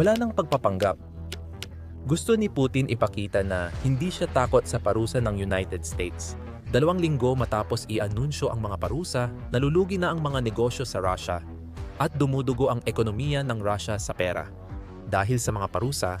Wala nang pagpapanggap. Gusto ni Putin ipakita na hindi siya takot sa parusa ng United States. Dalawang linggo matapos i-anunsyo ang mga parusa, nalulugi na ang mga negosyo sa Russia at dumudugo ang ekonomiya ng Russia sa pera. Dahil sa mga parusa,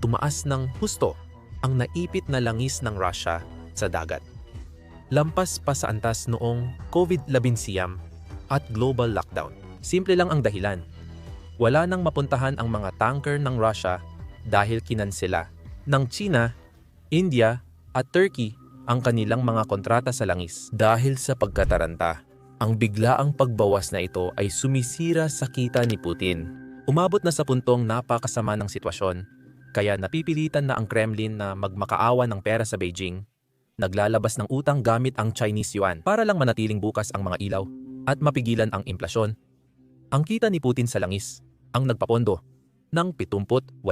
tumaas ng husto ang naipit na langis ng Russia sa dagat. Lampas pa sa antas noong COVID-19 at global lockdown. Simple lang ang dahilan wala nang mapuntahan ang mga tanker ng Russia dahil kinansela ng China, India at Turkey ang kanilang mga kontrata sa langis dahil sa pagkataranta. Ang biglaang pagbawas na ito ay sumisira sa kita ni Putin. Umabot na sa puntong napakasama ng sitwasyon, kaya napipilitan na ang Kremlin na magmakaawa ng pera sa Beijing. Naglalabas ng utang gamit ang Chinese yuan para lang manatiling bukas ang mga ilaw at mapigilan ang implasyon ang kita ni Putin sa langis ang nagpapondo ng 78%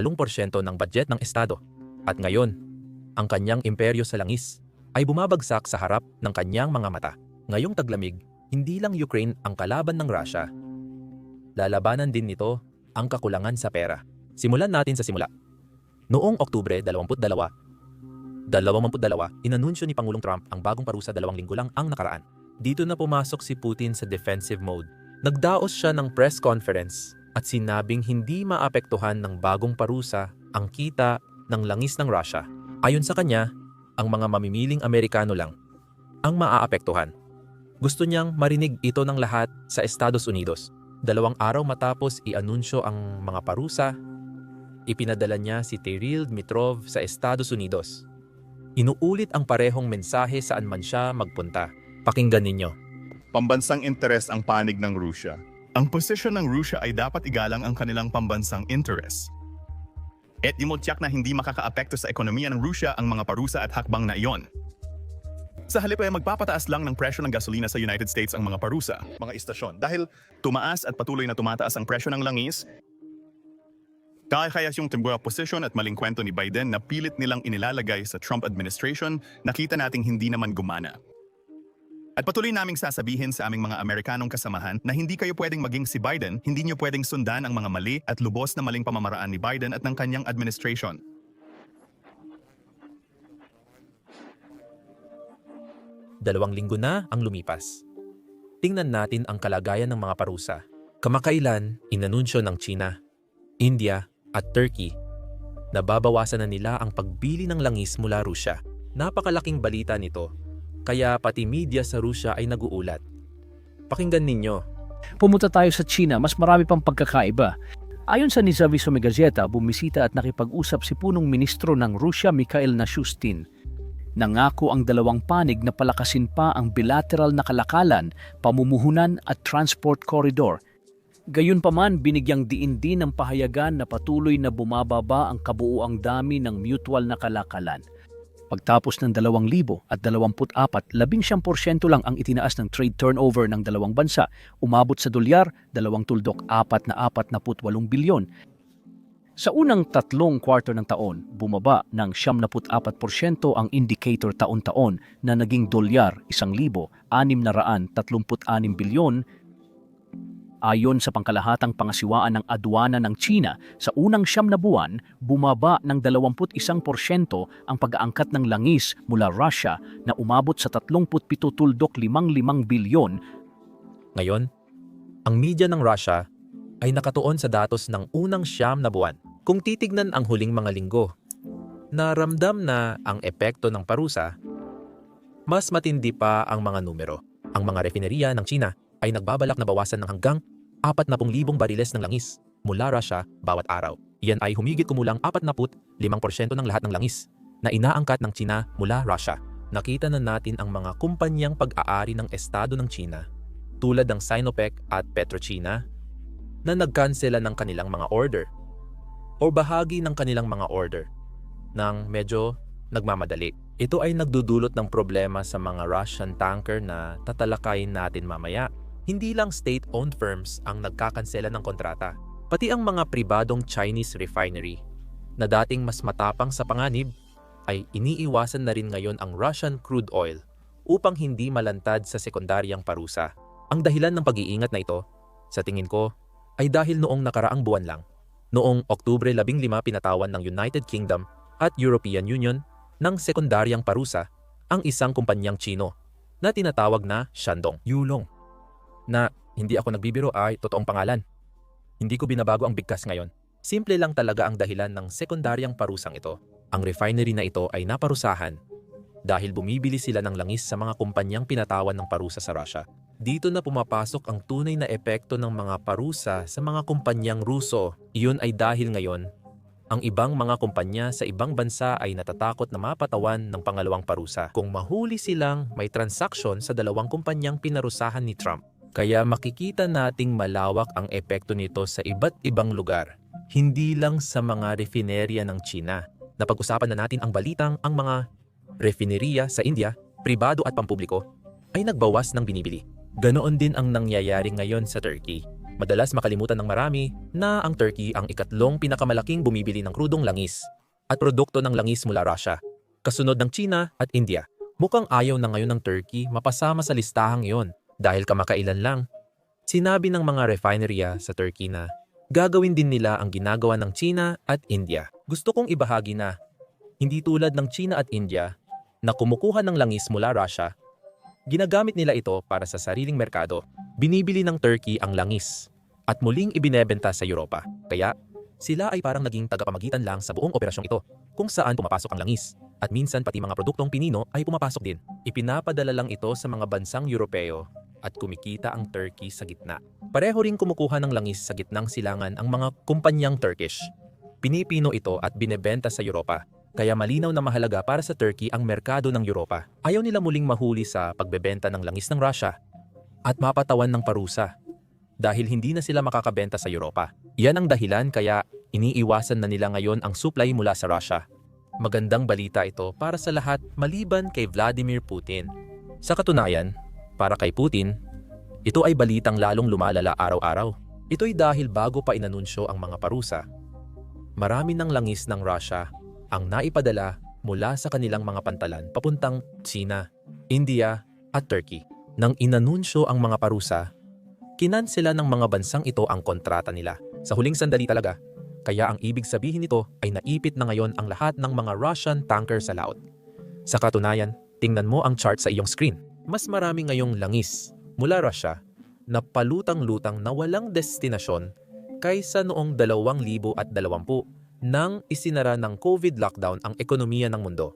ng budget ng Estado. At ngayon, ang kanyang imperyo sa langis ay bumabagsak sa harap ng kanyang mga mata. Ngayong taglamig, hindi lang Ukraine ang kalaban ng Russia. Lalabanan din nito ang kakulangan sa pera. Simulan natin sa simula. Noong Oktubre 22, 22, inanunsyo ni Pangulong Trump ang bagong parusa dalawang linggo lang ang nakaraan. Dito na pumasok si Putin sa defensive mode Nagdaos siya ng press conference at sinabing hindi maapektuhan ng bagong parusa ang kita ng langis ng Russia. Ayon sa kanya, ang mga mamimiling Amerikano lang ang maaapektuhan. Gusto niyang marinig ito ng lahat sa Estados Unidos. Dalawang araw matapos i-anunsyo ang mga parusa, ipinadala niya si Tyrell Dmitrov sa Estados Unidos. Inuulit ang parehong mensahe saan man siya magpunta. Pakinggan ninyo. pambansang interes ang panig ng Rusya. Ang posisyon ng Rusya ay dapat igalang ang kanilang pambansang interes. At imotyak na hindi makakaapekto sa ekonomiya ng Rusya ang mga parusa at hakbang na iyon. Sa halip ay magpapataas lang ng presyo ng gasolina sa United States ang mga parusa, mga istasyon. Dahil tumaas at patuloy na tumataas ang presyo ng langis, kaya kaya yung timbuha posisyon at maling kwento ni Biden na pilit nilang inilalagay sa Trump administration, nakita nating hindi naman gumana. At patuloy naming sasabihin sa aming mga Amerikanong kasamahan na hindi kayo pwedeng maging si Biden, hindi nyo pwedeng sundan ang mga mali at lubos na maling pamamaraan ni Biden at ng kanyang administration. Dalawang linggo na ang lumipas. Tingnan natin ang kalagayan ng mga parusa. Kamakailan, inanunsyo ng China, India at Turkey na babawasan na nila ang pagbili ng langis mula Rusya. Napakalaking balita nito, kaya pati media sa Rusya ay naguulat. Pakinggan ninyo, Pumunta tayo sa China, mas marami pang pagkakaiba. Ayon sa Nizavisome Gazeta, bumisita at nakipag-usap si punong ministro ng Rusya Mikhail Nashustin. Nangako ang dalawang panig na palakasin pa ang bilateral na kalakalan, pamumuhunan at transport corridor. Gayunpaman, binigyang diin din ng pahayagan na patuloy na bumababa ang kabuuang dami ng mutual na kalakalan. Pagtapos ng 2,000 at 24, 11% lang ang itinaas ng trade turnover ng dalawang bansa, umabot sa dolyar, dalawang tuldok 4 na 48 bilyon. Sa unang tatlong kwarto ng taon, bumaba ng 74% ang indicator taon-taon na naging dolyar 1,636 bilyon Ayon sa pangkalahatang pangasiwaan ng adwana ng China, sa unang siyam na buwan, bumaba ng 21% ang pag-aangkat ng langis mula Russia na umabot sa 37.55 bilyon. ngayon, ang media ng Russia ay nakatuon sa datos ng unang siyam na buwan. Kung titignan ang huling mga linggo, naramdam na ang epekto ng parusa, mas matindi pa ang mga numero. Ang mga refineria ng China ay nagbabalak na bawasan ng hanggang 40,000 bariles ng langis mula Russia bawat araw. Iyan ay humigit kumulang 45% ng lahat ng langis na inaangkat ng China mula Russia. Nakita na natin ang mga kumpanyang pag-aari ng Estado ng China tulad ng Sinopec at PetroChina na nagkansela ng kanilang mga order o bahagi ng kanilang mga order ng medyo nagmamadali. Ito ay nagdudulot ng problema sa mga Russian tanker na tatalakayin natin mamaya. Hindi lang state-owned firms ang nagkakansela ng kontrata, pati ang mga pribadong Chinese refinery na dating mas matapang sa panganib ay iniiwasan na rin ngayon ang Russian crude oil upang hindi malantad sa sekundaryang parusa. Ang dahilan ng pag-iingat na ito, sa tingin ko, ay dahil noong nakaraang buwan lang. Noong Oktubre 15 pinatawan ng United Kingdom at European Union ng sekundaryang parusa ang isang kumpanyang Chino na tinatawag na Shandong Yulong na hindi ako nagbibiro ay totoong pangalan. Hindi ko binabago ang bigkas ngayon. Simple lang talaga ang dahilan ng sekundaryang parusang ito. Ang refinery na ito ay naparusahan dahil bumibili sila ng langis sa mga kumpanyang pinatawan ng parusa sa Russia. Dito na pumapasok ang tunay na epekto ng mga parusa sa mga kumpanyang Ruso. Iyon ay dahil ngayon, ang ibang mga kumpanya sa ibang bansa ay natatakot na mapatawan ng pangalawang parusa kung mahuli silang may transaksyon sa dalawang kumpanyang pinarusahan ni Trump. Kaya makikita nating malawak ang epekto nito sa iba't ibang lugar, hindi lang sa mga refinerya ng China. Napag-usapan na natin ang balitang ang mga refineria sa India, pribado at pampubliko, ay nagbawas ng binibili. Ganoon din ang nangyayari ngayon sa Turkey. Madalas makalimutan ng marami na ang Turkey ang ikatlong pinakamalaking bumibili ng krudong langis at produkto ng langis mula Russia, kasunod ng China at India. Mukhang ayaw na ngayon ng Turkey mapasama sa listahang iyon dahil kamakailan lang. Sinabi ng mga refinerya sa Turkey na gagawin din nila ang ginagawa ng China at India. Gusto kong ibahagi na hindi tulad ng China at India na kumukuha ng langis mula Russia, ginagamit nila ito para sa sariling merkado. Binibili ng Turkey ang langis at muling ibinebenta sa Europa. Kaya sila ay parang naging tagapamagitan lang sa buong operasyong ito kung saan pumapasok ang langis at minsan pati mga produktong pinino ay pumapasok din. Ipinapadala lang ito sa mga bansang Europeo at kumikita ang Turkey sa gitna. Pareho ring kumukuha ng langis sa gitnang silangan ang mga kumpanyang Turkish. Pinipino ito at binebenta sa Europa. Kaya malinaw na mahalaga para sa Turkey ang merkado ng Europa. Ayaw nila muling mahuli sa pagbebenta ng langis ng Russia at mapatawan ng parusa dahil hindi na sila makakabenta sa Europa. Yan ang dahilan kaya iniiwasan na nila ngayon ang supply mula sa Russia. Magandang balita ito para sa lahat maliban kay Vladimir Putin. Sa katunayan, para kay Putin, ito ay balitang lalong lumalala araw-araw. Ito'y dahil bago pa inanunsyo ang mga parusa, marami ng langis ng Russia ang naipadala mula sa kanilang mga pantalan papuntang China, India at Turkey. Nang inanunsyo ang mga parusa, kinansela ng mga bansang ito ang kontrata nila. Sa huling sandali talaga, kaya ang ibig sabihin nito ay naipit na ngayon ang lahat ng mga Russian tanker sa laot. Sa katunayan, tingnan mo ang chart sa iyong screen. Mas marami ngayong langis mula Russia na palutang-lutang na walang destinasyon kaysa noong 2020 nang isinara ng COVID lockdown ang ekonomiya ng mundo.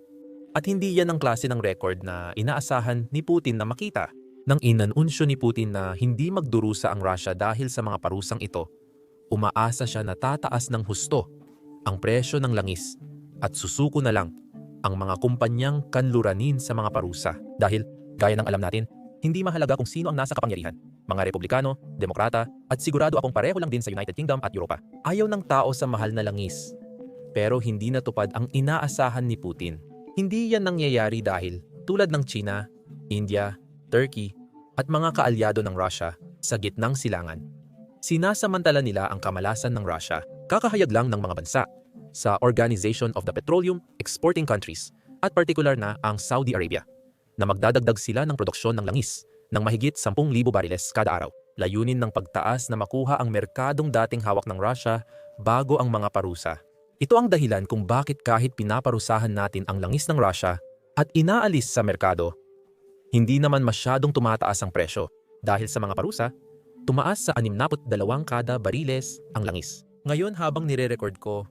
At hindi yan ang klase ng record na inaasahan ni Putin na makita. Nang inanunsyo ni Putin na hindi magdurusa ang Russia dahil sa mga parusang ito, umaasa siya na tataas ng husto ang presyo ng langis at susuko na lang ang mga kumpanyang kanluranin sa mga parusa. Dahil, gaya ng alam natin, hindi mahalaga kung sino ang nasa kapangyarihan. Mga Republikano, Demokrata, at sigurado akong pareho lang din sa United Kingdom at Europa. Ayaw ng tao sa mahal na langis. Pero hindi natupad ang inaasahan ni Putin. Hindi yan nangyayari dahil, tulad ng China, India, Turkey, at mga kaalyado ng Russia sa gitnang silangan. Sinasamantala nila ang kamalasan ng Russia, kakahayag lang ng mga bansa, sa Organization of the Petroleum Exporting Countries at partikular na ang Saudi Arabia, na magdadagdag sila ng produksyon ng langis ng mahigit 10,000 bariles kada araw. Layunin ng pagtaas na makuha ang merkadong dating hawak ng Russia bago ang mga parusa. Ito ang dahilan kung bakit kahit pinaparusahan natin ang langis ng Russia at inaalis sa merkado, hindi naman masyadong tumataas ang presyo dahil sa mga parusa, tumaas sa 62 kada bariles ang langis. Ngayon habang nire-record ko,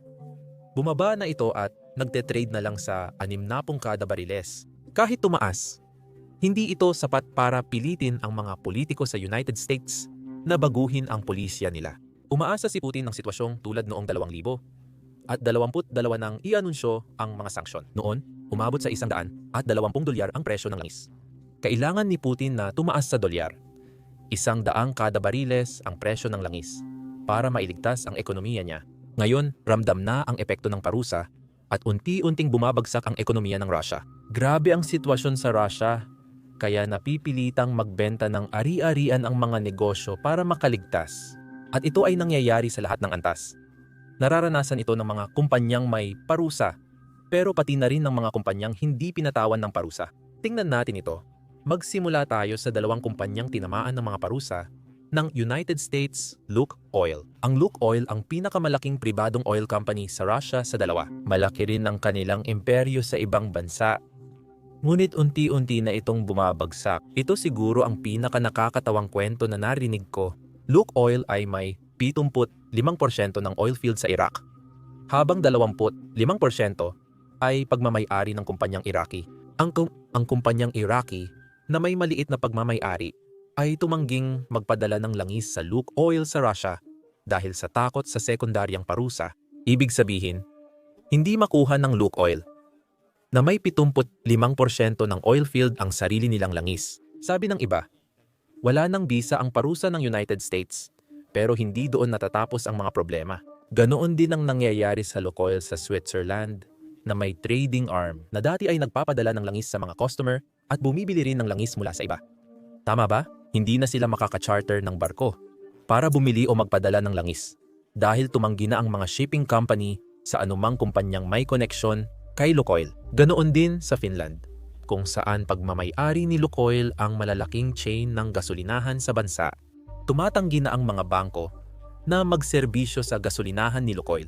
bumaba na ito at nagte-trade na lang sa 60 kada bariles. Kahit tumaas, hindi ito sapat para pilitin ang mga politiko sa United States na baguhin ang pulisya nila. Umaasa si Putin ng sitwasyong tulad noong 2000 at 22 nang ianunsyo ang mga sanksyon. Noon, umabot sa 100 at 20 dolyar ang presyo ng langis. Kailangan ni Putin na tumaas sa dolyar. Isang daang kada bariles ang presyo ng langis para mailigtas ang ekonomiya niya. Ngayon, ramdam na ang epekto ng parusa at unti-unting bumabagsak ang ekonomiya ng Russia. Grabe ang sitwasyon sa Russia, kaya napipilitang magbenta ng ari-arian ang mga negosyo para makaligtas. At ito ay nangyayari sa lahat ng antas. Nararanasan ito ng mga kumpanyang may parusa, pero pati na rin ng mga kumpanyang hindi pinatawan ng parusa. Tingnan natin ito. Magsimula tayo sa dalawang kumpanyang tinamaan ng mga parusa ng United States Luke Oil. Ang Luke Oil ang pinakamalaking pribadong oil company sa Russia sa dalawa. Malaki rin ang kanilang imperyo sa ibang bansa. Ngunit unti-unti na itong bumabagsak. Ito siguro ang pinaka nakakatawang kwento na narinig ko. Luke Oil ay may 75% ng oil field sa Iraq. Habang 25% ay pagmamayari ng kumpanyang Iraqi. Ang, ang kumpanyang Iraqi na may maliit na pagmamayari ay tumangging magpadala ng langis sa Luke Oil sa Russia dahil sa takot sa sekundaryang parusa. Ibig sabihin, hindi makuha ng Luke Oil na may 75% ng oil field ang sarili nilang langis. Sabi ng iba, wala nang bisa ang parusa ng United States pero hindi doon natatapos ang mga problema. Ganoon din ang nangyayari sa Lukoil sa Switzerland na may trading arm na dati ay nagpapadala ng langis sa mga customer at bumibili rin ng langis mula sa iba. Tama ba? Hindi na sila makaka-charter ng barko para bumili o magpadala ng langis dahil tumanggi na ang mga shipping company sa anumang kumpanyang may koneksyon kay Lukoil. Ganoon din sa Finland kung saan pagmamayari ni Lukoil ang malalaking chain ng gasolinahan sa bansa. Tumatanggi na ang mga bangko na magserbisyo sa gasolinahan ni Lukoil.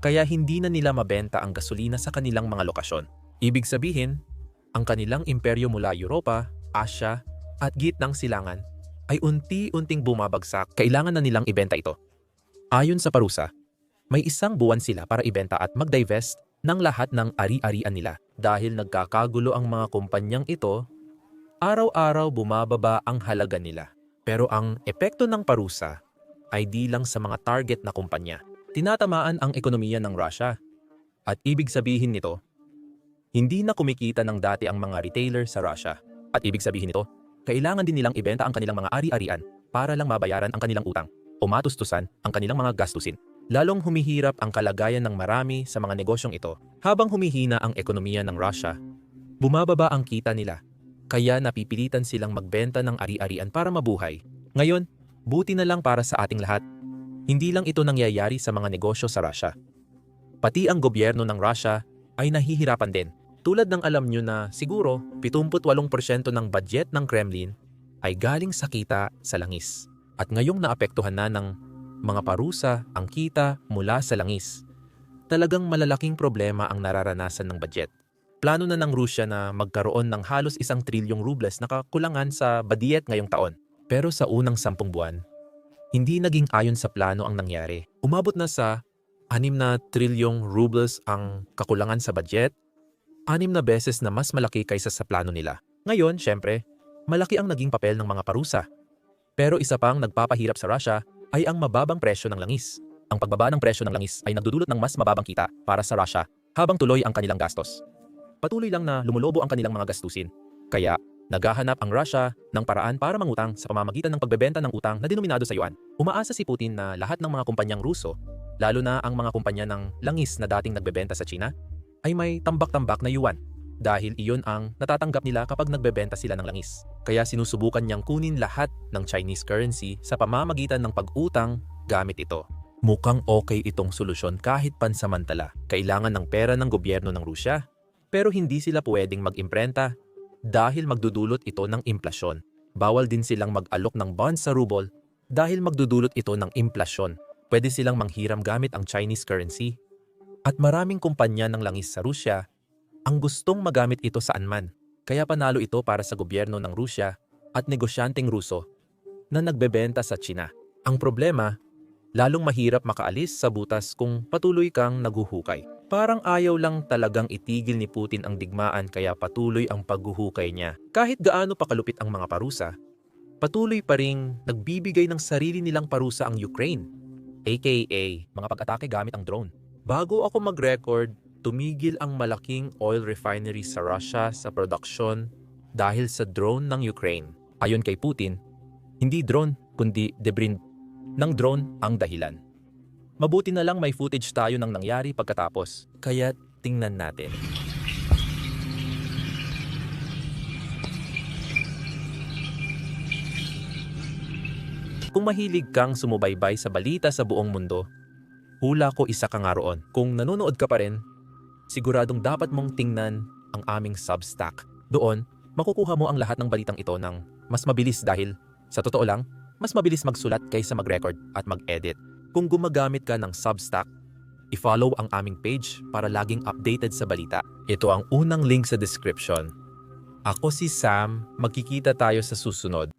Kaya hindi na nila mabenta ang gasolina sa kanilang mga lokasyon. Ibig sabihin, ang kanilang imperyo mula Europa, Asia, at gitnang silangan ay unti-unting bumabagsak. Kailangan na nilang ibenta ito. Ayon sa parusa, may isang buwan sila para ibenta at mag-divest ng lahat ng ari-arian nila. Dahil nagkakagulo ang mga kumpanyang ito, araw-araw bumababa ang halaga nila. Pero ang epekto ng parusa ay di lang sa mga target na kumpanya. Tinatamaan ang ekonomiya ng Russia. At ibig sabihin nito, hindi na kumikita ng dati ang mga retailer sa Russia. At ibig sabihin nito, kailangan din nilang ibenta ang kanilang mga ari-arian para lang mabayaran ang kanilang utang o matustusan ang kanilang mga gastusin. Lalong humihirap ang kalagayan ng marami sa mga negosyong ito. Habang humihina ang ekonomiya ng Russia, bumababa ang kita nila. Kaya napipilitan silang magbenta ng ari-arian para mabuhay. Ngayon, buti na lang para sa ating lahat. Hindi lang ito nangyayari sa mga negosyo sa Russia. Pati ang gobyerno ng Russia ay nahihirapan din. Tulad ng alam nyo na siguro 78% ng budget ng Kremlin ay galing sa kita sa langis. At ngayong naapektuhan na ng mga parusa ang kita mula sa langis. Talagang malalaking problema ang nararanasan ng budget. Plano na ng Rusya na magkaroon ng halos isang trilyong rubles na kakulangan sa budget ngayong taon. Pero sa unang sampung buwan, hindi naging ayon sa plano ang nangyari. Umabot na sa 6 na trilyong rubles ang kakulangan sa budget, 6 na beses na mas malaki kaysa sa plano nila. Ngayon, syempre, malaki ang naging papel ng mga parusa. Pero isa pang nagpapahirap sa Russia ay ang mababang presyo ng langis. Ang pagbaba ng presyo ng langis ay nagdudulot ng mas mababang kita para sa Russia habang tuloy ang kanilang gastos. Patuloy lang na lumulobo ang kanilang mga gastusin. Kaya, naghahanap ang Russia ng paraan para mangutang sa pamamagitan ng pagbebenta ng utang na denominado sa yuan. Umaasa si Putin na lahat ng mga kumpanyang Ruso, lalo na ang mga kumpanya ng langis na dating nagbebenta sa China, ay may tambak-tambak na yuan dahil iyon ang natatanggap nila kapag nagbebenta sila ng langis. Kaya sinusubukan niyang kunin lahat ng Chinese currency sa pamamagitan ng pag-utang gamit ito. Mukhang okay itong solusyon kahit pansamantala. Kailangan ng pera ng gobyerno ng Rusya. Pero hindi sila pwedeng mag-imprenta dahil magdudulot ito ng implasyon. Bawal din silang mag-alok ng bonds sa ruble dahil magdudulot ito ng implasyon. Pwede silang manghiram gamit ang Chinese currency. At maraming kumpanya ng langis sa Rusya ang gustong magamit ito saan man. Kaya panalo ito para sa gobyerno ng Rusya at negosyanteng Ruso na nagbebenta sa China. Ang problema, lalong mahirap makaalis sa butas kung patuloy kang naguhukay. Parang ayaw lang talagang itigil ni Putin ang digmaan kaya patuloy ang paghuhukay niya. Kahit gaano pa kalupit ang mga parusa, patuloy pa ring nagbibigay ng sarili nilang parusa ang Ukraine, aka mga pag-atake gamit ang drone. Bago ako mag-record, tumigil ang malaking oil refinery sa Russia sa produksyon dahil sa drone ng Ukraine. Ayon kay Putin, hindi drone kundi debris ng drone ang dahilan. Mabuti na lang may footage tayo ng nangyari pagkatapos, kaya tingnan natin. Kung mahilig kang sumubaybay sa balita sa buong mundo, hula ko isa ka nga roon. Kung nanonood ka pa rin, siguradong dapat mong tingnan ang aming Substack. Doon, makukuha mo ang lahat ng balitang ito ng mas mabilis dahil, sa totoo lang, mas mabilis magsulat kaysa mag-record at mag-edit. Kung gumagamit ka ng Substack, i-follow ang aming page para laging updated sa balita. Ito ang unang link sa description. Ako si Sam, magkikita tayo sa susunod.